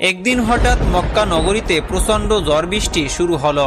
একদিন হঠাৎ মক্কা নগরীতে প্রচণ্ড বৃষ্টি শুরু হল।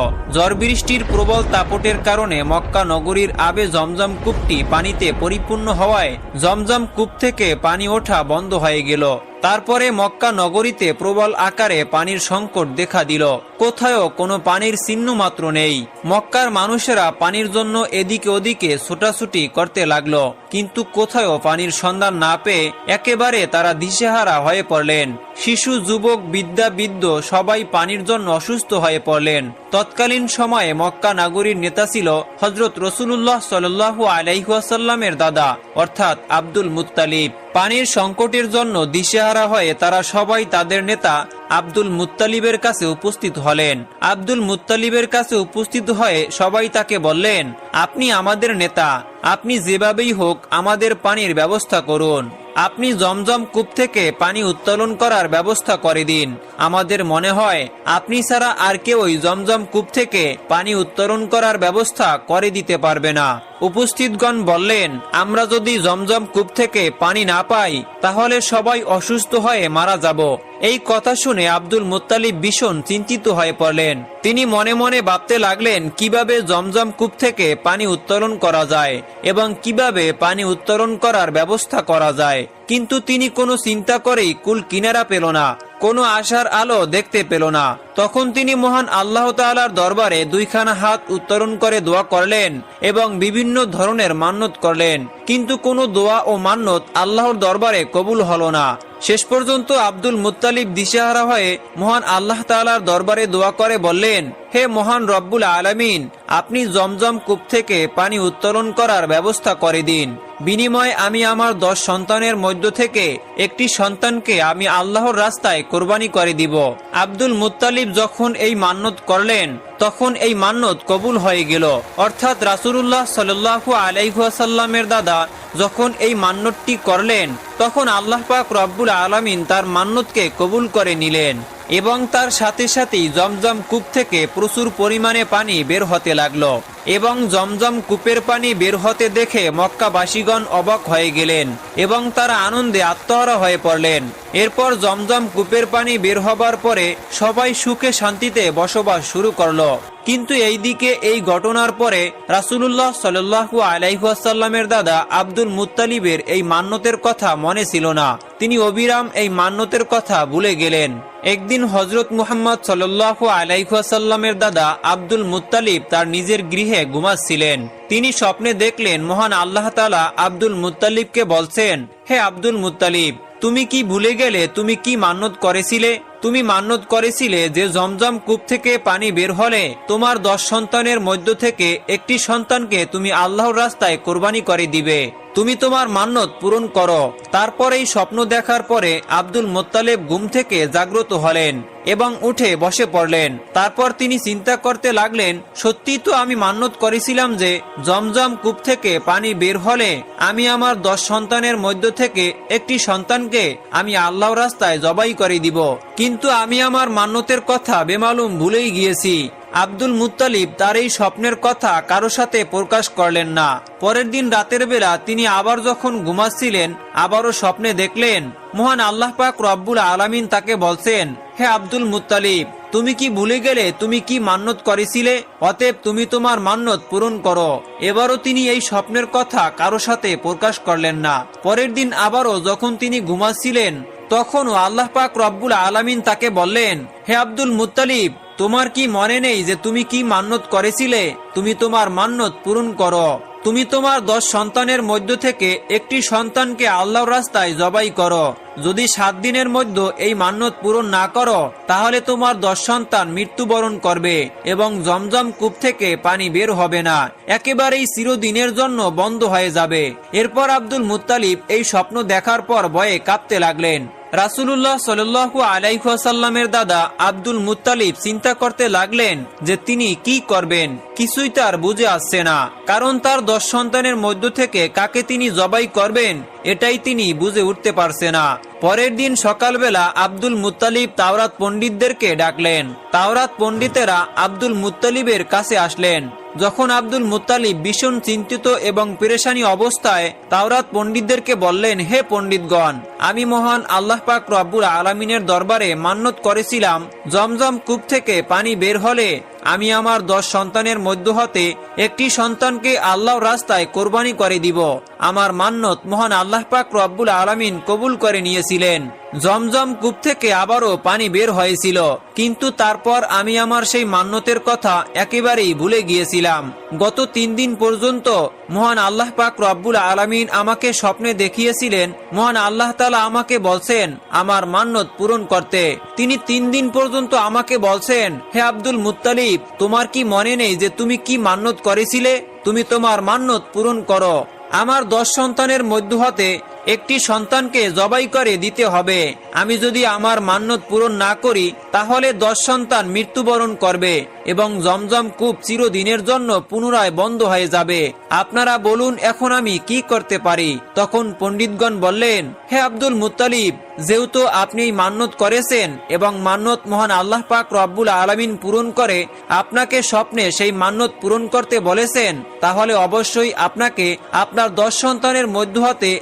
বৃষ্টির প্রবল তাপটের কারণে মক্কা নগরীর আবে জমজম কূপটি পানিতে পরিপূর্ণ হওয়ায় জমজম কূপ থেকে পানি ওঠা বন্ধ হয়ে গেল। তারপরে মক্কা নগরীতে প্রবল আকারে পানির সংকট দেখা দিল। কোথাও কোনো পানির চিহ্ন মাত্র নেই। মক্কার মানুষেরা পানির জন্য এদিকে ওদিকে ছোটাছুটি করতে লাগল। কিন্তু কোথাও পানির সন্ধান না পেয়ে একেবারে তারা দিশেহারা হয়ে পড়লেন। শিশু, যুবক বিদ্যা বৃদ্ধ সবাই পানির জন্য অসুস্থ হয়ে পড়লেন। তৎকালীন সময়ে মক্কা নাগরীর নেতা ছিল হজরত রসুল্লাহ সাল্লু আলাইহাসাল্লামের দাদা, অর্থাৎ আব্দুল মুত্তালিব। পানির সংকটের জন্য দিশেহারা হয়ে তারা সবাই তাদের নেতা আব্দুল মুত্তালিবের কাছে উপস্থিত হলেন। আব্দুল মুত্তালিবের কাছে উপস্থিত হয়ে সবাই তাকে বললেন, আপনি আমাদের নেতা। আপনি যেভাবেই হোক আমাদের পানির ব্যবস্থা করুন। আপনি জমজম কূপ থেকে পানি উত্তোলন করার ব্যবস্থা করে দিন। আমাদের মনে হয়, আপনি ছাড়া আর কেউই জমজম কূপ থেকে পানি উত্তোলন করার ব্যবস্থা করে দিতে পারবে না। উপস্থিতগণ বললেন, আমরা যদি জমজম কূপ থেকে পানি না পাই, তাহলে সবাই অসুস্থ হয়ে মারা যাব। এই কথা শুনে আব্দুল মুত্তালিব ভীষণ চিন্তিত হয়ে পড়লেন। তিনি মনে মনে ভাবতে লাগলেন, কীভাবে জমজম কূপ থেকে পানি উত্তোলন করা যায় এবং কীভাবে পানি উত্তোলন করার ব্যবস্থা করা যায়। কিন্তু তিনি কোনো চিন্তা করেই কুল কিনারা পেল না। কোনো আশার আলো দেখতে পেল না। তখন তিনি মহান আল্লাহ তালার দরবারে দুইখানা হাত উত্তরণ করে দোয়া করলেন এবং বিভিন্ন ধরনের মান্যত করলেন। কিন্তু কোনো দোয়া ও মান্যত আল্লাহর দরবারে কবুল হল না। শেষ পর্যন্ত আব্দুল মুত্তালিব দিশেহারা হয়ে মহান আল্লাহ তাআলার দরবারে দোয়া করে বললেন, হে মহান রব্বুল আলামিন, আপনি জমজম কূপ থেকে পানি উত্তোলন করার ব্যবস্থা করে দিন। বিনিময়ে আমি আমার দশ সন্তানের মধ্য থেকে একটি সন্তানকে আমি আল্লাহর রাস্তায় কোরবানি করে দিব। আব্দুল মুত্তালিব যখন এই মান্যত করলেন, তখন এই মান্যত কবুল হয়ে গেল। অর্থাৎ রাসুলুল্লাহ সাল্লু আলাইহাসাল্লামের দাদা যখন এই মান্যতটি করলেন, তখন আল্লাহ পাক রব্বুল আলামিন তার মান্যতকে কবুল করে নিলেন এবং তার সাথে সাথেই জমজম কূপ থেকে প্রচুর পরিমাণে পানি বের হতে লাগল এবং জমজম কূপের পানি বের হতে দেখে মক্কাবাসীগণ অবাক হয়ে গেলেন এবং তারা আনন্দে আত্মহারা হয়ে পড়লেন। এরপর জমজম কূপের পানি বের হবার পরে সবাই সুখে শান্তিতে বসবাস শুরু করল। কিন্তু এইদিকে এই ঘটনার পরে রাসুলুল্লাহ সাল্লু আলাইহাসাল্লামের দাদা আব্দুল মুত্তালিবের এই মান্যতের কথা মনে ছিল না। তিনি অবিরাম এই মান্যতের কথা ভুলে গেলেন। একদিন হজরত মুহাম্মদ সাল্লু আলাইহাসাল্লামের দাদা আব্দুল মুত্তালিব তার নিজের গৃহে ঘুমাচ্ছিলেন। তিনি স্বপ্নে দেখলেন মহান আল্লাহ তালা আব্দুল মুত্তালিবকে বলছেন, হে আব্দুল মুত্তালিব তুমি কি ভুলে গেলে তুমি কি মান্যত করেছিলে? তুমি মান্যত করেছিলে যে জমজম কূপ থেকে পানি বের হলে তোমার দশ সন্তানের মধ্য থেকে একটি সন্তানকে তুমি আল্লাহর রাস্তায় কোরবানি করে দিবে। তুমি তোমার মান্যত পূরণ করো। তারপর এই স্বপ্ন দেখার পরে আব্দুল মোত্তালেব ঘুম থেকে জাগ্রত হলেন। এবং উঠে বসে পড়লেন। তারপর তিনি চিন্তা করতে লাগলেন, সত্যি তো আমি মান্যত করেছিলাম যে জমজম কূপ থেকে পানি বের হলে আমি আমার দশ সন্তানের মধ্য থেকে একটি সন্তানকে আমি আল্লাহ রাস্তায় জবাই করে দিব। কিন্তু আমি আমার মান্যতের কথা বেমালুম ভুলেই গিয়েছি। আব্দুল মুত্তালিব তার এই স্বপ্নের কথা কারও সাথে প্রকাশ করলেন না। পরের দিন রাতের বেলা তিনি আবার যখন ঘুমাচ্ছিলেন, আবারও স্বপ্নে দেখলেন মহান আল্লাহ পাক রব্বুল আলামিন তাকে বলছেন, হে আব্দুল মুত্তালিব, তুমি কি ভুলে গেলে তুমি কি মান্যত করেছিলে? অতএব তুমি তোমার মান্যত পূরণ করো। এবারও তিনি এই স্বপ্নের কথা কারও সাথে প্রকাশ করলেন না। পরের দিন আবারও যখন তিনি ঘুমাচ্ছিলেন, তখনও আল্লাহ পাক রব্বুল আলামিন তাকে বললেন, হে আব্দুল মুত্তালিব, তোমার কি মনে নেই যে তুমি কি মান্যত করেছিলে? তুমি তোমার মান্যত পূরণ করো। তুমি তোমার দশ সন্তানের মধ্য থেকে একটি সন্তানকে আল্লাহর রাস্তায় জবাই করো। যদি সাত দিনের মধ্যে এই মান্যত পূরণ না করো, তাহলে তোমার দশ সন্তান মৃত্যুবরণ করবে এবং জমজম কূপ থেকে পানি বের হবে না। একেবারেই চিরদিনের জন্য বন্ধ হয়ে যাবে। এরপর আব্দুল মুত্তালিব এই স্বপ্ন দেখার পর ভয়ে কাঁপতে লাগলেন। রাসুলুল্লাহ সাল্লু আলাইসাল্লামের দাদা আব্দুল মুত্তালিব চিন্তা করতে লাগলেন যে তিনি কি করবেন, কিছুই তার বুঝে আসছে না। কারণ তার দশ সন্তানের মধ্য থেকে কাকে তিনি জবাই করবেন, এটাই তিনি বুঝে উঠতে পারছে না। পরের দিন সকালবেলা আব্দুল মুত্তালিব তাওরাত পণ্ডিতদেরকে ডাকলেন। তাওরাত পণ্ডিতেরা আব্দুল মুত্তালিবের কাছে আসলেন। যখন আব্দুল মুত্তালিব ভীষণ চিন্তিত এবং পেরেশানি অবস্থায় তাওরাত পণ্ডিতদেরকে বললেন, হে পণ্ডিতগণ, আমি মহান আল্লাহ পাক রব্বুল আলমিনের দরবারে মান্যত করেছিলাম। জমজম কূপ থেকে পানি বের হলে আমি আমার দশ সন্তানের মধ্য হতে একটি সন্তানকে আল্লাহর রাস্তায় কোরবানি করে দিব। আমার মান্যত মহান আল্লাহ পাক রব্বুল আলমিন কবুল করে নিয়েছিলেন। জমজম কূপ থেকে আবারও পানি বের হয়েছিল, কিন্তু তারপর আমি আমার সেই মান্যতের কথা একেবারেই ভুলে গিয়েছিলাম। গত তিন দিন পর্যন্ত মহান আল্লাহ পাক রব্বুল আলমিন আমাকে স্বপ্নে দেখিয়েছিলেন, মহান আল্লাহ তালা আমাকে বলছেন, আমার মান্যত পূরণ করতে। তিনি তিন দিন পর্যন্ত আমাকে বলছেন, হে আব্দুল মুত্তালিব, তোমার কি মনে নেই যে তুমি কি মান্যত করেছিলে? তুমি তোমার মান্যত পূরণ করো। আমার দশ সন্তানের মধ্য হতে একটি সন্তানকে জবাই করে দিতে হবে। আমি যদি আমার মান্যত পূরণ না করি, তাহলে দশ সন্তান মৃত্যুবরণ করবে এবং জমজম কূপ চিরদিনের জন্য পুনরায় বন্ধ হয়ে যাবে। আপনারা বলুন, এখন আমি কি করতে পারি? তখন পণ্ডিতগণ বললেন, হে আব্দুল মুতালিব যেহেতু আপনি মান্যত করেছেন এবং মান্যত মহান আল্লাহ পাক রব্বুল আলমিন পূরণ করে আপনাকে স্বপ্নে সেই মান্যত পূরণ করতে বলেছেন, তাহলে অবশ্যই আপনাকে আপনার দশ সন্তানের মধ্য হতে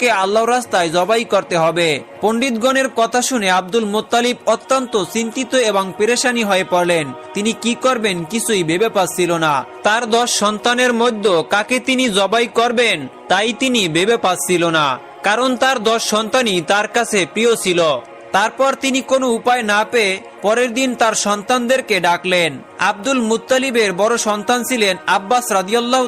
একজনকে আল্লাহ রাস্তায় জবাই করতে হবে। পণ্ডিতগণের কথা শুনে আব্দুল মোত্তালিব অত্যন্ত চিন্তিত এবং পেরেশানি হয়ে পড়লেন। তিনি কি করবেন কিছুই ভেবে পাচ্ছিল না। তার দশ সন্তানের মধ্যে কাকে তিনি জবাই করবেন, তাই তিনি ভেবে পাচ্ছিল না। কারণ তার দশ সন্তানই তার কাছে প্রিয় ছিল। তারপর তিনি কোনো উপায় না পেয়ে পরের দিন তার সন্তানদেরকে ডাকলেন। আব্দুল মুত্তালিবের বড় সন্তান ছিলেন আব্বাস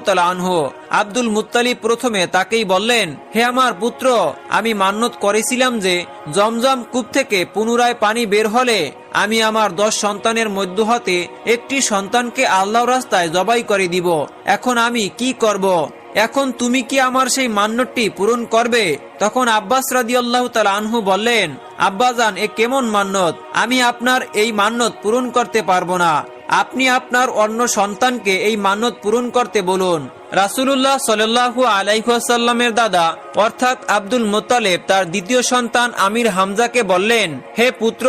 তাআলা আনহু। আব্দুল মুত্তালিব প্রথমে তাকেই বললেন, হে আমার পুত্র, আমি মান্যত করেছিলাম যে জমজম কূপ থেকে পুনরায় পানি বের হলে আমি আমার দশ সন্তানের মধ্য হতে একটি সন্তানকে আল্লাহ রাস্তায় জবাই করে দিব। এখন আমি কি করব? এখন তুমি কি আমার সেই মান্যটি পূরণ করবে? তখন আব্বাস রাদি আল্লাহ আনহু বললেন, আব্বাজান, এ কেমন মান্যত? আমি আপনার এই মান্যত পূরণ করতে পারব না। আপনি আপনার অন্য সন্তানকে এই মান্যত পূরণ করতে বলুন। রাসুলুল্লাহ সাল্লাহু আলাইসাল্লামের দাদা, অর্থাৎ আব্দুল মোতালেব তার দ্বিতীয় সন্তান আমির হামজাকে বললেন, হে পুত্র,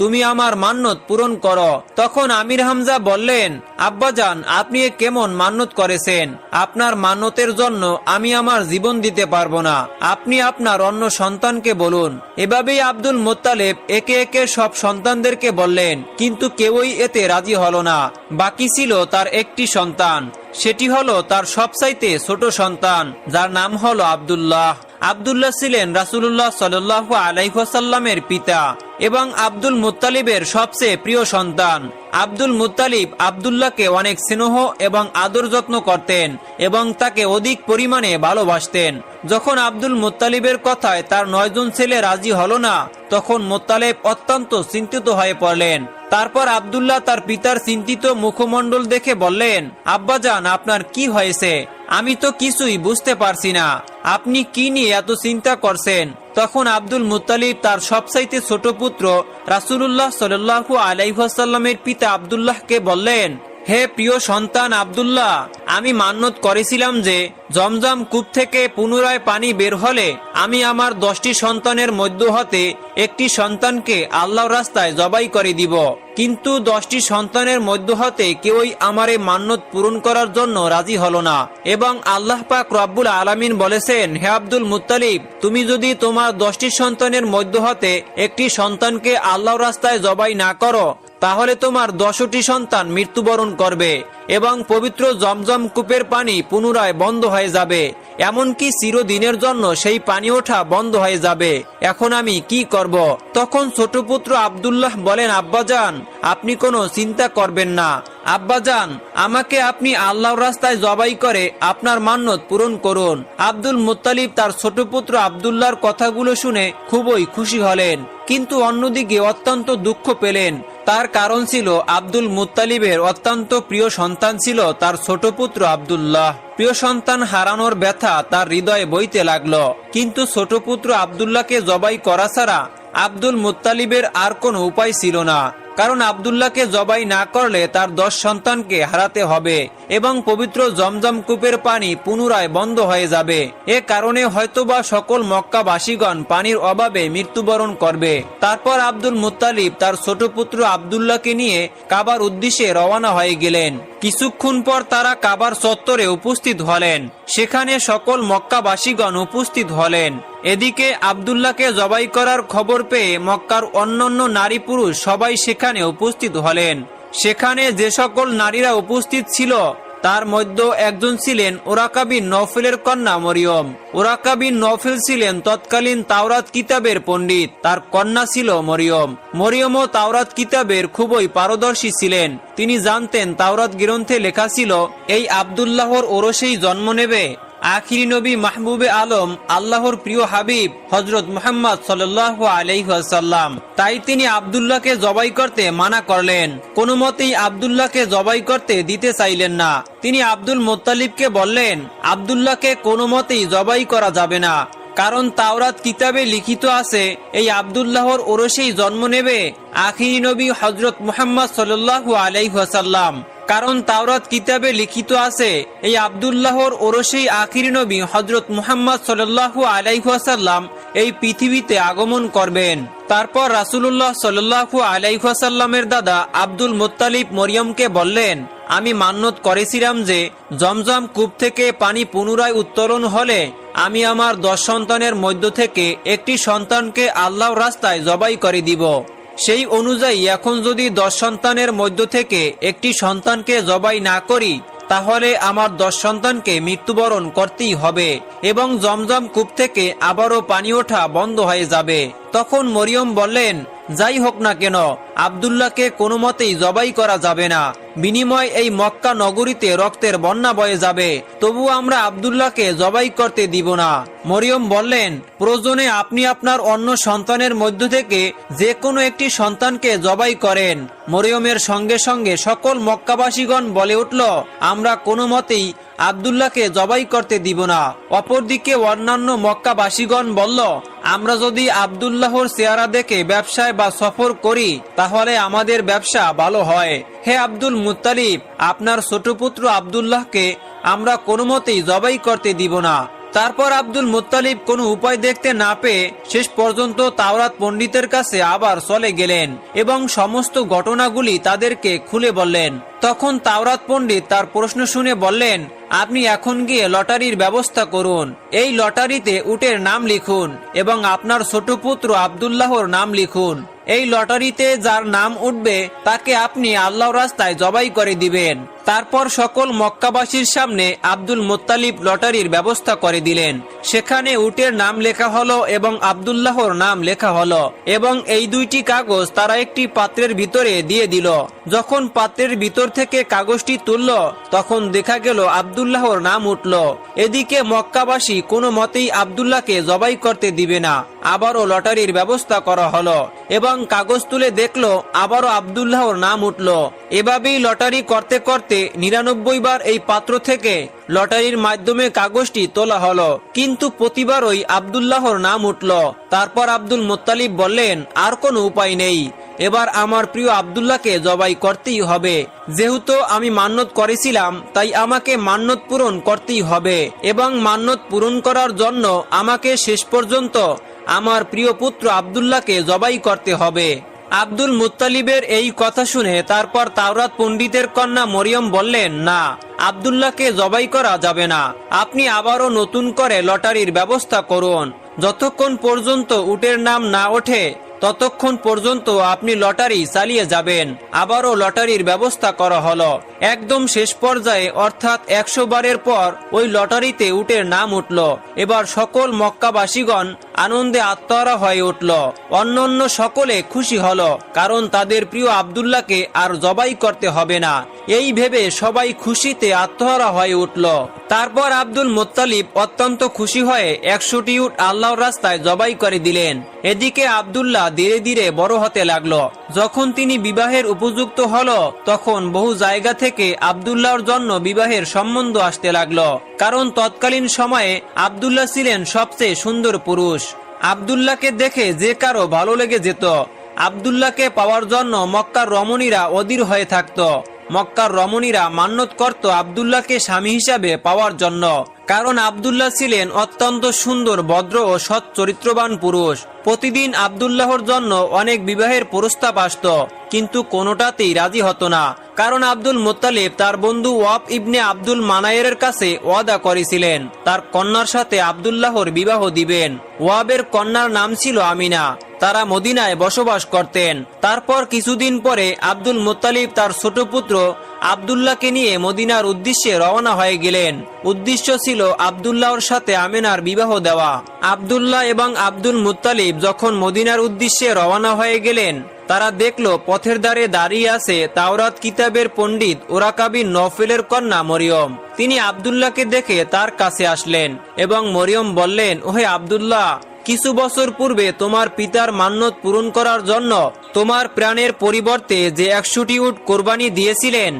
তুমি আমার মান্যত পূরণ করো। তখন আমির হামজা বললেন, আব্বাজান, আপনি কেমন মান্যত করেছেন? আপনার মান্যতের জন্য আমি আমার জীবন দিতে পারব না। আপনি আপনার অন্য সন্তানকে বলুন। এভাবেই আব্দুল মোত্তালেব একে একে সব সন্তানদেরকে বললেন, কিন্তু কেউই এতে রাজি হল না। বাকি ছিল তার একটি সন্তান। সেটি হলো তার সবচাইতে ছোট সন্তান, যার নাম হলো আব্দুল্লাহ। আব্দুল্লাহ ছিলেন রাসুল্লাহ সাল্লাহ আলাইসাল্লামের পিতা এবং আব্দুল মুত্তালিবের সবচেয়ে প্রিয় সন্তান। আব্দুল মুত্তালিব আবদুল্লাহকে অনেক স্নেহ এবং আদর যত্ন করতেন এবং তাকে অধিক পরিমাণে ভালোবাসতেন। যখন আব্দুল মুত্তালিবের কথায় তার নয়জন ছেলে রাজি হল না, তখন মোত্তালেব অত্যন্ত চিন্তিত হয়ে পড়লেন। তারপর আবদুল্লাহ তার পিতার চিন্তিত মুখমণ্ডল দেখে বললেন, আব্বাজান, আপনার কি হয়েছে? আমি তো কিছুই বুঝতে পারছি না। আপনি কি নিয়ে এত চিন্তা করছেন? তখন আব্দুল মুতালিব তার সবচাইতে ছোট পুত্র রাসুলুল্লাহ সাল্লু আলাইহাসাল্লামের পিতা আবদুল্লাহকে বললেন হে প্রিয় সন্তান আবদুল্লাহ, আমি মান্যত করেছিলাম যে, জমজম কূপ থেকে পুনরায় পানি বের হলে আমি আমার দশটি সন্তানের মধ্য হতে একটি সন্তানকে আল্লাহ রাস্তায় জবাই করে দিব। কিন্তু দশটি সন্তানের মধ্য হতে কেউই আমার এই মান্যত পূরণ করার জন্য রাজি হলো না। এবং আল্লাহ পাক রব্বুল আলামিন বলেছেন, হে আব্দুল মুত্তালিব, তুমি যদি তোমার দশটি সন্তানের মধ্য হতে একটি সন্তানকে আল্লাহর রাস্তায় জবাই না করো তাহলে তোমার দশটি সন্তান মৃত্যুবরণ করবে এবং পবিত্র জমজম কূপের পানি পুনরায় বন্ধ হয়ে যাবে, এমনকি চিরদিনের জন্য সেই পানি ওঠা বন্ধ হয়ে যাবে। এখন আমি কি করব? তখন ছোট পুত্র আবদুল্লাহ বলেন, আব্বাজান, আপনি কোনো চিন্তা করবেন না। আব্বাজান আমাকে আপনি আল্লাহর রাস্তায় জবাই করে আপনার মান্যত পূরণ করুন। আব্দুল মুত্তালিব তার ছোট পুত্র আবদুল্লাহর কথাগুলো শুনে খুবই খুশি হলেন, কিন্তু অন্যদিকে অত্যন্ত দুঃখ পেলেন। তার কারণ ছিল আব্দুল মুত্তালিবের অত্যন্ত প্রিয় সন্তান ছিল তার ছোট পুত্র আবদুল্লাহ। প্রিয় সন্তান হারানোর ব্যথা তার হৃদয়ে বইতে লাগল, কিন্তু ছোট পুত্র আবদুল্লাহকে জবাই করা ছাড়া আব্দুল মুত্তালিবের আর কোনো উপায় ছিল না। কারণ আবদুল্লাহকে জবাই না করলে তার দশ সন্তানকে হারাতে হবে এবং পবিত্র জমজম কূপের পানি পুনরায় বন্ধ হয়ে যাবে। এ কারণে হয়তোবা সকল মক্কাবাসীগণ পানির অভাবে মৃত্যুবরণ করবে। তারপর আব্দুল মুত্তালিব তার ছোট পুত্র আবদুল্লাহকে নিয়ে কাবার উদ্দেশ্যে রওনা হয়ে গেলেন। কিছুক্ষণ পর তারা কাবার চত্বরে উপস্থিত হলেন। সেখানে সকল মক্কাবাসীগণ উপস্থিত হলেন। এদিকে আবদুল্লাহকে জবাই করার খবর পেয়ে মক্কার অন্যান্য নারী পুরুষ সবাই সেখানে উপস্থিত হলেন। সেখানে যে সকল নারীরা উপস্থিত ছিল, তার মধ্যে একজন ছিলেন ওরাকাবিন নফিলের কন্যা মরিয়ম। ওরাকাবিন নফিল ছিলেন তৎকালীন তাওরাত কিতাবের পণ্ডিত, তার কন্যা ছিল মরিয়ম। মরিয়মও তাওরাত কিতাবের খুবই পারদর্শী ছিলেন। তিনি জানতেন তাওরাত গ্রন্থে লেখা ছিল, এই আবদুল্লাহর ওরসেই জন্ম নেবে আখিরি নবী মাহবুবে আলম, আল্লাহর প্রিয় হাবিব হজরত মোহাম্মদ সাল্লাহ আলাইসাল্লাম তাই তিনি আবদুল্লাহকে জবাই করতে মানা করলেন। কোনো মতেই আবদুল্লাহকে জবাই করতে দিতে চাইলেন না। তিনি আব্দুল মোত্তালিবকে বললেন, আবদুল্লাহকে কোনো মতেই জবাই করা যাবে না। কারণ তাওরাত কিতাবে লিখিত আছে, এই আবদুল্লাহর ওরসেই জন্ম নেবে আখিরি নবী হজরত মুহাম্মদ সাল্লাহ আলাইহাসাল্লাম কারণ তাওরাত কিতাবে লিখিত আছে, এই আবদুল্লাহর ওরসেই আখিরি নবী হজরত মুহাম্মদ সাল্লাহ আলাইহাসাল্লাম এই পৃথিবীতে আগমন করবেন। তারপর রাসুল্লাহ সাল্লাহু আলাইহাসাল্লামের দাদা আব্দুল মুত্তালিব মরিয়মকে বললেন, আমি মান্যত করেছিলাম যে, জমজম কূপ থেকে পানি পুনরায় উত্তোলন হলে আমি আমার দশ সন্তানের মধ্য থেকে একটি সন্তানকে আল্লাহর রাস্তায় জবাই করে দিব। সেই অনুযায়ী এখন যদি দশ সন্তানের মধ্য থেকে একটি সন্তানকে জবাই না করি, তাহলে আমার দশ সন্তানকে মৃত্যুবরণ করতেই হবে এবং জমজম কূপ থেকে আবারও পানি ওঠা বন্ধ হয়ে যাবে। তখন মরিয়ম বললেন যাই হোক না কেন, আবদুল্লাহকে কোনো মতেই জবাই করা যাবে না। বিনিময় এই মক্কা নগরীতে রক্তের বন্যা বয়ে যাবে। তবু আমরা আবদুল্লাহকে জবাই করতে দিব না। মরিয়ম বললেন, প্রয়োজনে আপনি আপনার অন্য সন্তানের মধ্য থেকে যে কোনো একটি সন্তানকে জবাই করেন। মরিয়মের সঙ্গে সঙ্গে সকল মক্কাবাসীগণ বলে উঠল, আমরা কোনো মতেই আবদুল্লাহকে জবাই করতে দিব না। অপরদিকে অন্যান্য মক্কাবাসীগণ বলল, আমরা যদি আবদুল্লাহর চেহারা দেখে ব্যবসায় বা সফর করি, তাহলে আমাদের ব্যবসা ভালো হয়। হে আব্দুল মুত্তালিব, আপনার ছোট পুত্র আবদুল্লাহকে আমরা কোনো মতেই জবাই করতে দিব না। তারপর আব্দুল মুত্তালিব কোনো উপায় দেখতে না পেয়ে শেষ পর্যন্ত তাওরাত পণ্ডিতের কাছে আবার চলে গেলেন এবং সমস্ত ঘটনাগুলি তাদেরকে খুলে বললেন। তখন তাওরাত পণ্ডিত তার প্রশ্ন শুনে বললেন আপনি এখন গিয়ে লটারির ব্যবস্থা করুন। এই লটারিতে উটের নাম লিখুন এবং আপনার ছোট পুত্র আবদুল্লাহর নাম লিখুন। এই লটারিতে যার নাম উঠবে, তাকে আপনি আল্লাহ রাস্তায় জবাই করে দিবেন। তারপর সকল মক্কাবাসীর সামনে আব্দুল মোত্তালিব লটারির ব্যবস্থা করে দিলেন। সেখানে উটের নাম লেখা হলো এবং আবদুল্লাহর নাম লেখা হলো এবং এই দুইটি কাগজ তারা একটি পাত্রের ভিতরে দিয়ে দিল। যখন পাত্রের ভিতর থেকে কাগজটি তুলল, তখন দেখা গেল আবদুল্লাহর নাম উঠল। এদিকে মক্কাবাসী কোনো মতেই আবদুল্লাহকে জবাই করতে দিবে না। আবারও লটারির ব্যবস্থা করা হলো এবং কাগজ তুলে দেখল, আবারও আবদুল্লাহর নাম উঠল। এভাবেই লটারি করতে করতে নিরানব্বই বার এই পাত্র থেকে লটারির মাধ্যমে কাগজটি তোলা হলো। কিন্তু প্রতিবারই আবদুল্লাহর নাম উঠল। তারপর আব্দুল মোত্তালিব বললেন, আর কোনো উপায় নেই। এবার আমার প্রিয় আবদুল্লাহকে জবাই করতেই হবে। যেহেতু আমি মান্যত করেছিলাম, তাই আমাকে মান্যত পূরণ করতেই হবে এবং মান্যত পূরণ করার জন্য আমাকে শেষ পর্যন্ত আমার প্রিয় পুত্র আবদুল্লাহকে জবাই করতে হবে। আব্দুল মুতালিবের এই কথা শুনে তারপর তাওরাত পণ্ডিতের কন্যা মরিয়ম বললেন, না, আবদুল্লাহকে জবাই করা যাবে না। আপনি আবারও নতুন করে লটারির ব্যবস্থা করুন। যতক্ষণ পর্যন্ত উটের নাম না ওঠে ততক্ষণ পর্যন্ত আপনি লটারি চালিয়ে যাবেন। আবারও লটারির ব্যবস্থা করা হলো। একদম শেষ পর্যায়ে, অর্থাৎ একশো বারের পর, ওই লটারিতে উটের নাম উঠল। এবার সকল মক্কাবাসীগণ আনন্দে আত্মহারা হয়ে উঠল। অন্যান্য সকলে খুশি হল, কারণ তাদের প্রিয় আবদুল্লাহকে আর জবাই করতে হবে না। এই ভেবে সবাই খুশিতে আত্মহারা হয়ে উঠল। তারপর আব্দুল মোত্তালিব অত্যন্ত খুশি হয়ে একশোটি উট আল্লাহর রাস্তায় জবাই করে দিলেন। এদিকে আবদুল্লাহ ধীরে ধীরে বড় হতে লাগল। যখন তিনি বিবাহের উপযুক্ত হল, তখন বহু জায়গা থেকে আবদুল্লাহর জন্য বিবাহের সম্বন্ধ আসতে লাগল। কারণ তৎকালীন সময়ে আবদুল্লাহ ছিলেন সবচেয়ে সুন্দর পুরুষ। আবদুল্লাহকে দেখে যে কারও ভালো লেগে যেত, আবদুল্লাহকে পাওয়ার জন্য মক্কার রমণীরা অধীর হয়ে থাকত। মক্কার রমণীরা মান্যত করত আবদুল্লাহকে স্বামী হিসাবে পাওয়ার জন্য। কারণ আবদুল্লাহ ছিলেন অত্যন্ত সুন্দর, ভদ্র ও সৎ চরিত্রবান পুরুষ। প্রতিদিন আবদুল্লাহর জন্য অনেক বিবাহের প্রস্তাব আসত, কিন্তু কোনোটাতেই রাজি হতো না, কারণ আব্দুল মোত্তালিব তার বন্ধু ওয়াব ইবনে আব্দুল মানায়ের কাছে ওয়াদা করেছিলেন, তার কন্যার সাথে আবদুল্লাহর বিবাহ দিবেন। ওয়াবের কন্যার নাম ছিল আমিনা। তারা মদিনায় বসবাস করতেন। তারপর কিছুদিন পরে আব্দুল মোত্তালিব তার ছোট পুত্র আবদুল্লাহকে নিয়ে মদিনার উদ্দেশ্যে রওনা হয়ে গেলেন। উদ্দেশ্য ছিল আবদুল্লাহর সাথে আমিনার বিবাহ দেওয়া। আবদুল্লাহ এবং আব্দুল মুত্তালিব যখন মদিনার উদ্দেশ্যে রওনা হয়ে গেলেন, তারা দেখল পথের দ্বারে দাঁড়িয়ে আছে তাওরাত কিতাবের পণ্ডিত ওরাকাবি নফেলের কন্যা মরিয়ম। তিনি আবদুল্লাহকে দেখে তার কাছে আসলেন এবং মরিয়ম বললেন, ওহে আবদুল্লাহ, কিছু বছর পূর্বে তোমার পিতার মান্যত পূরণ করার জন্য তোমার প্রাণের পরিবর্তে যে একশোটি উট কোরবানি দিয়েছিলেন,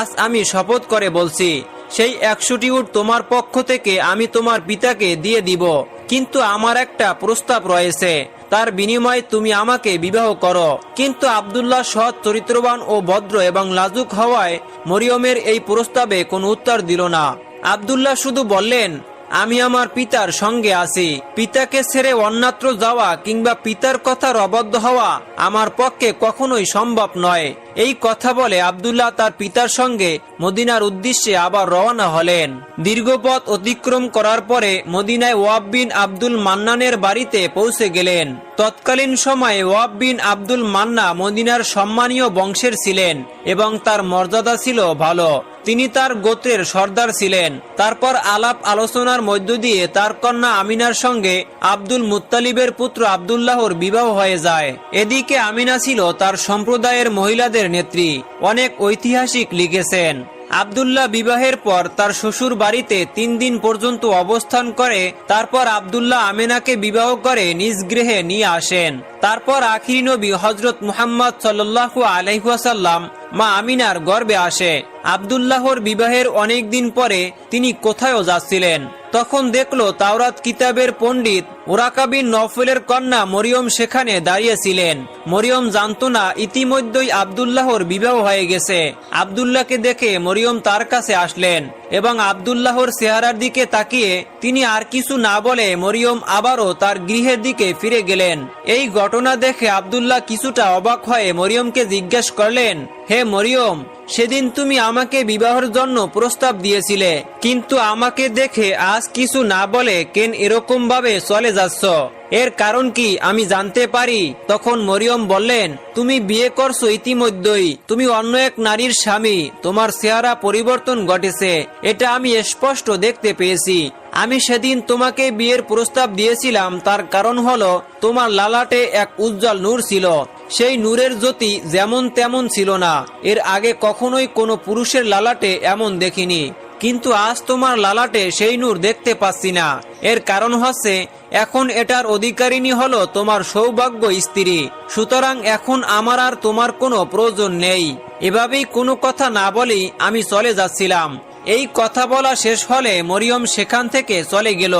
আজ আমি শপথ করে বলছি, সেই একশোটি উট তোমার পক্ষ থেকে আমি তোমার পিতাকে দিয়ে দিব। কিন্তু আমার একটা প্রস্তাব রয়েছে। তার বিনিময়ে তুমি আমাকে বিবাহ করো। কিন্তু আবদুল্লাহ সৎ, চরিত্রবান ও ভদ্র এবং লাজুক হওয়ায় মরিয়মের এই প্রস্তাবে কোনো উত্তর দিল না। আবদুল্লাহ শুধু বললেন, আমি আমার পিতার সঙ্গে আছি। পিতাকে ছেড়ে অন্যত্র যাওয়া কিংবা পিতার কথার অবদ্ধ হওয়া আমার পক্ষে কখনোই সম্ভব নয়। এই কথা বলে আবদুল্লাহ তার পিতার সঙ্গে মদিনার উদ্দেশ্যে আবার রওনা হলেন। দীর্ঘ পথ অতিক্রম করার পরে মদিনায় ওয়াব বিন আব্দুল মান্নানের বাড়িতে পৌঁছে গেলেন। তৎকালীন সময়ে ওয়াব বিন আব্দুল মান্না মদিনার সম্মানীয় বংশের ছিলেন এবং তার মর্যাদা ছিল ভালো। তিনি তার গোত্রের সর্দার ছিলেন। তারপর আলাপ আলোচনার মধ্য দিয়ে তার কন্যা আমিনার সঙ্গে আব্দুল মুত্তালিবের পুত্র আবদুল্লাহর বিবাহ হয়ে যায়। এদিকে আমিনা ছিল তার সম্প্রদায়ের মহিলাদের নেত্রী অনেক ঐতিহাসিক লিখেছেন। আবদুল্লাহ বিবাহের পর তার শ্বশুর বাড়িতে তিন দিন পর্যন্ত অবস্থান করে, তারপর আবদুল্লাহ আমেনাকে বিবাহ করে নিজ গৃহে নিয়ে আসেন। তারপর আখিরি নবী হজরত মুহাম্মদ সাল্লাহু আলাইহাসাল্লাম মা আমিনার গর্বে আসে। আবদুল্লাহর বিবাহের অনেক দিন পরে তিনি কোথায়ও যাচ্ছিলেন। তখন দেখল তাওরাত কিতাবের পণ্ডিত ওরাকাবিন নফলের কন্যা মরিয়ম সেখানে দাঁড়িয়েছিলেন। মরিয়ম জানতো না ইতিমধ্যেই আবদুল্লাহর বিবাহ হয়ে গেছে। আবদুল্লাহকে দেখে মরিয়ম তার কাছে আসলেন এবং আবদুল্লাহর চেহারার দিকে তাকিয়ে তিনি আর কিছু না বলে মরিয়ম আবারও তার গৃহের দিকে ফিরে গেলেন। এই ঘটনা দেখে আবদুল্লাহ কিছুটা অবাক হয়ে মরিয়মকে জিজ্ঞেস করলেন হে মরিয়ম, সেদিন তুমি আমাকে বিবাহর জন্য প্রস্তাব দিয়েছিলে, কিন্তু আমাকে দেখে আজ কিছু না বলে কেন এরকম ভাবে চলে যাচ্ছ? এর কারণ কি আমি জানতে পারি? তখন মরিয়ম বললেন, তুমি বিয়ে করছ ইতিমধ্যেই। তুমি অন্য এক নারীর স্বামী। তোমার চেহারা পরিবর্তন ঘটেছে। এটা আমি স্পষ্ট দেখতে পেয়েছি। আমি সেদিন তোমাকে বিয়ের প্রস্তাব দিয়েছিলাম। তার কারণ হলো, তোমার লালাটে এক উজ্জ্বল নূর ছিল। সেই নূরের জ্যোতি যেমন তেমন ছিল না। এর আগে কখনোই কোনো পুরুষের লালাটে এমন দেখিনি। কিন্তু আজ তোমার লালাটে সেই নূর দেখতে পাচ্ছি না। এর কারণ হচ্ছে, এখন এটার অধিকারিণী হলো তোমার সৌভাগ্য স্ত্রী। সুতরাং এখন আমার আর তোমার কোনো প্রয়োজন নেই। এভাবেই কোনো কথা না বলেই আমি চলে যাচ্ছিলাম। এই কথা বলা শেষ হলে মরিয়ম সেখান থেকে চলে গেল।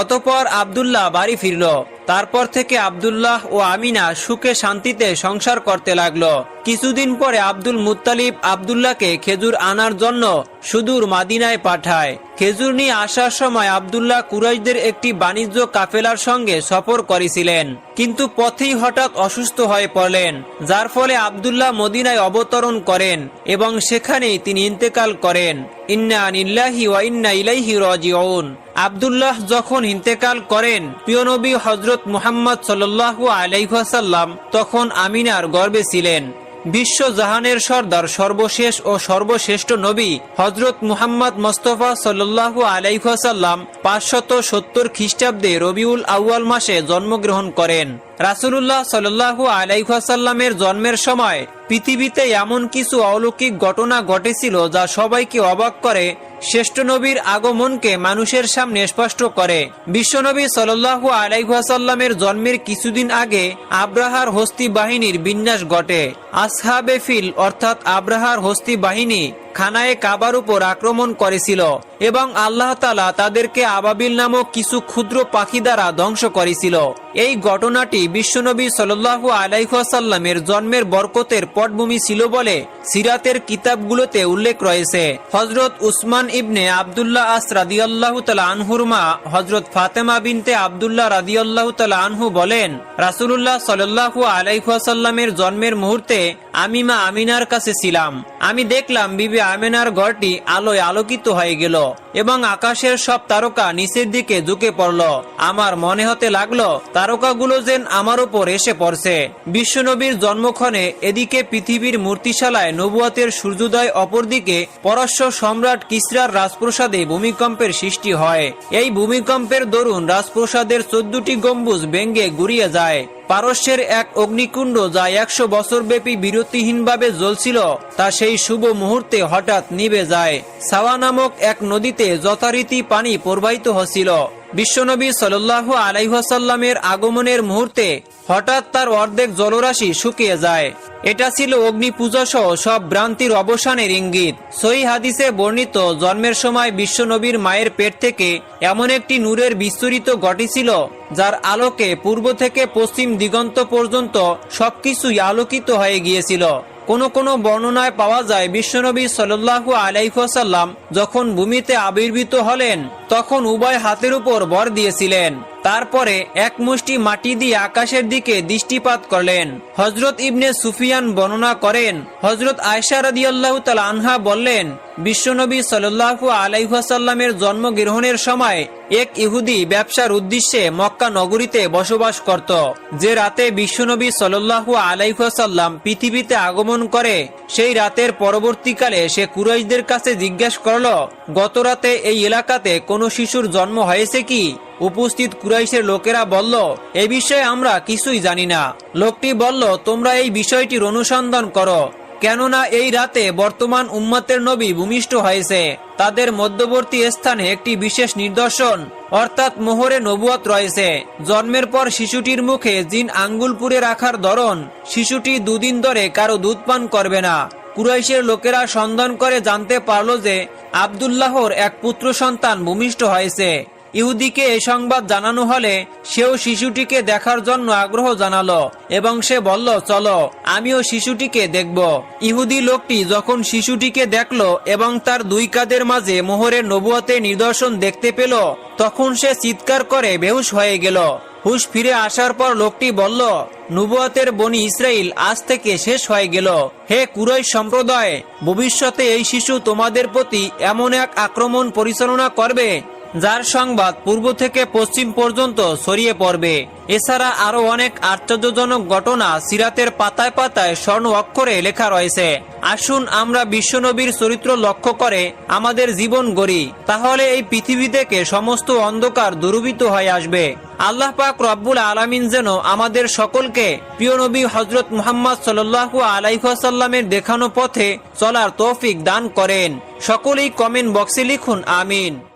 অতপর আবদুল্লাহ বাড়ি ফিরল। তারপর থেকে আবদুল্লাহ ও আমিনা সুখে শান্তিতে সংসার করতে লাগল। কিছুদিন পরে আব্দুল মুতালিব আবদুল্লাহকে খেজুর আনার জন্য সুদূর মাদিনায় পাঠায়। খেজুর নিয়ে আসার সময় আবদুল্লাহ কুরাইশদের একটি বাণিজ্য কাফেলার সঙ্গে সফর করেছিলেন, কিন্তু পথেই হঠাৎ অসুস্থ হয়ে পড়লেন, যার ফলে আবদুল্লাহ মদিনায় অবতরণ করেন এবং সেখানেই তিনি ইন্তেকাল করেন। ইন্না নিল্লাহি ওয়া ইন্না ইলাইহি রাজিউন। আবদুল্লাহ যখন ইন্তেকাল করেন, প্রিয় নবী হজরত মুহাম্মদ সাল্লাল্লাহু আলাইহি ওয়াসাল্লাম তখন আমিনার গর্বে ছিলেন। বিশ্ব জাহানের সর্দার, সর্বশেষ ও সর্বশ্রেষ্ঠ নবী হজরত মুহাম্মদ মোস্তফা সাল্লু আলাইহাসাল্লাম পাঁচশত সত্তর খ্রিস্টাব্দে রবিউল আউয়াল মাসে জন্মগ্রহণ করেন। রাসুলুল্লাহ সাল্লাহু আলাইহাসাল্লামের জন্মের সময় পৃথিবীতে এমন কিছু অলৌকিক ঘটনা ঘটেছিল যা সবাইকে অবাক করে, শ্রেষ্ঠ নবীর আগমনকে মানুষের সামনে স্পষ্ট করে। বিশ্বনবী সাল্লাহু আলাইহাসাল্লামের জন্মের কিছুদিন আগে আব্রাহার হস্তি বাহিনীর বিন্যাস ঘটে। আসহাবে ফিল অর্থাৎ আব্রাহার হস্তি বাহিনী খানায় কাবার উপর আক্রমণ করেছিল এবং আল্লাহ তালা তাদেরকে আবাবিল নামক কিছু ক্ষুদ্র পাখি দ্বারা ধ্বংস করেছিল। এই ঘটনাটি বিশ্বনবী সাল্লু আলাইসাল্লামের জন্মের বরকতের পটভূমি ছিল বলে সিরাতের কিতাবগুলোতে উল্লেখ রয়েছে। হজরত উসমান ইবনে আবদুল্লাহ আস রাদিয়াল্লাহ তালা আনহুর মা হজরত ফাতেমা বিনতে আবদুল্লাহ রাদিয়াল্লাহ তালা আনহু বলেন, রাসুলুল্লাহ সাল্লাহু আলাইসাল্লামের জন্মের মুহূর্তে আমি মা আমিনার কাছে ছিলাম। আমি দেখলাম বিবি আমিনার ঘরটি আলোয় আলোকিত হয়ে গেল এবং আকাশের সব তারকা নিচের দিকে ঝুঁকে পড়ল। আমার মনে হতে লাগল, তারকাগুলো যেন আমার উপর এসে পড়ছে। বিশ্বনবীর জন্মক্ষণে এদিকে পৃথিবীর মূর্তিশালায় নবুয়াতের সূর্যোদয়, অপরদিকে পরশ্ব সম্রাট কিসরার রাজপ্রসাদে ভূমিকম্পের সৃষ্টি হয়। এই ভূমিকম্পের দরুন রাজপ্রসাদের চোদ্দটি গম্বুজ ভেঙ্গে গুড়িয়ে যায়। পারস্যের এক অগ্নিকুণ্ড যা একশো বছর ব্যাপী বিরতিহীনভাবে জ্বলছিল, তা সেই শুভ মুহূর্তে হঠাৎ নিভে যায়। সাওয়া নামক এক নদীতে যথারীতি পানি প্রবাহিত হচ্ছিল। বিশ্বনবী সাল্লাল্লাহু আলাইহাসাল্লামের আগমনের মুহূর্তে হঠাৎ তার অর্ধেক জলরাশি শুকিয়ে যায়। এটা ছিল অগ্নি পূজা সহ সব ভ্রান্তির অবসানের ইঙ্গিত। সই হাদিসে বর্ণিত, জন্মের সময় বিশ্বনবীর মায়ের পেট থেকে এমন একটি নূরের বিস্তরিত ঘটেছিল যার আলোকে পূর্ব থেকে পশ্চিম দিগন্ত পর্যন্ত সবকিছুই আলোকিত হয়ে গিয়েছিল। কোন কোনো বর্ণনায় পাওয়া যায়, বিশ্বনবী সাল্লু আলাইসাল্লাম যখন ভূমিতে আবির্ভূত হলেন, তখন উভয় হাতের উপর বর দিয়েছিলেন। তারপরে এক মুষ্টি মাটি দিয়ে আকাশের দিকে দৃষ্টিপাত করলেন। হজরত ইবনে সুফিয়ান বর্ণনা করেন হজরত আয়সা রাদি তাল আনহা বললেন বিশ্বনবী সাল্লাহু আলাইহাসাল্লামের জন্মগ্রহণের সময় এক ইহুদি ব্যবসার উদ্দেশ্যে মক্কা নগরীতে বসবাস করত। যে রাতে বিশ্বনবী সাল্লাহু আলাইহাসাল্লাম পৃথিবীতে আগমন করে, সেই রাতের পরবর্তীকালে সে কুরাইশদের কাছে জিজ্ঞেস করল, গত রাতে এই এলাকাতে কোনো শিশুর জন্ম হয়েছে কি? উপস্থিত কুরাইশের লোকেরা বলল, এ বিষয়ে আমরা কিছুই জানি না। লোকটি বলল, তোমরা এই বিষয়টির অনুসন্ধান করো। কেননা এই রাতে বর্তমান উম্মতের নবী ভূমিষ্ঠ হয়েছে। তাদের মধ্যবর্তী স্থানে একটি বিশেষ নিদর্শন, অর্থাৎ মোহরে নবুয়াত রয়েছে। জন্মের পর শিশুটির মুখে জিন আঙ্গুল পুরে রাখার ধরন, শিশুটি দুদিন ধরে কারও দুধ পান করবে না। কুরাইশের লোকেরা সন্ধান করে জানতে পারল যে আবদুল্লাহর এক পুত্র সন্তান ভূমিষ্ঠ হয়েছে। ইহুদিকে এ সংবাদ জানানো হলে সেও শিশুটিকে দেখার জন্য আগ্রহ জানালো এবং সে বলল, চলো, আমিও শিশুটিকে দেখব। ইহুদি লোকটি যখন শিশুটিকে দেখল এবং তার দুই কাদের মাঝে মোহরের নবুয়তে নিদর্শন দেখতে পেল, তখন সে চিৎকার করে বেহুশ হয়ে গেল। হুশ ফিরে আসার পর লোকটি বলল, নুবুয়াতের বনি ইসরাইল আজ থেকে শেষ হয়ে গেল। হে কুরাই সম্প্রদায়, ভবিষ্যতে এই শিশু তোমাদের প্রতি এমন এক আক্রমণ পরিচালনা করবে যার সংবাদ পূর্ব থেকে পশ্চিম পর্যন্ত ছড়িয়ে পড়বে। এছাড়া আরও অনেক আশ্চর্যজনক ঘটনা সিরাতের পাতায় পাতায় স্বর্ণ অক্ষরে লেখা রয়েছে। আসুন আমরা বিশ্বনবীর চরিত্র লক্ষ্য করে আমাদের জীবন গড়ি। তাহলে এই পৃথিবী থেকে সমস্ত অন্ধকার দূরীভূত হয়ে আসবে। আল্লাহ পাক রব্বুল আলামিন যেন আমাদের সকলকে প্রিয় নবী হজরত মুহাম্মদ সাল্লাহু আলাইসাল্লামের দেখানো পথে চলার তৌফিক দান করেন। সকলেই কমেন্ট বক্সে লিখুন, আমিন।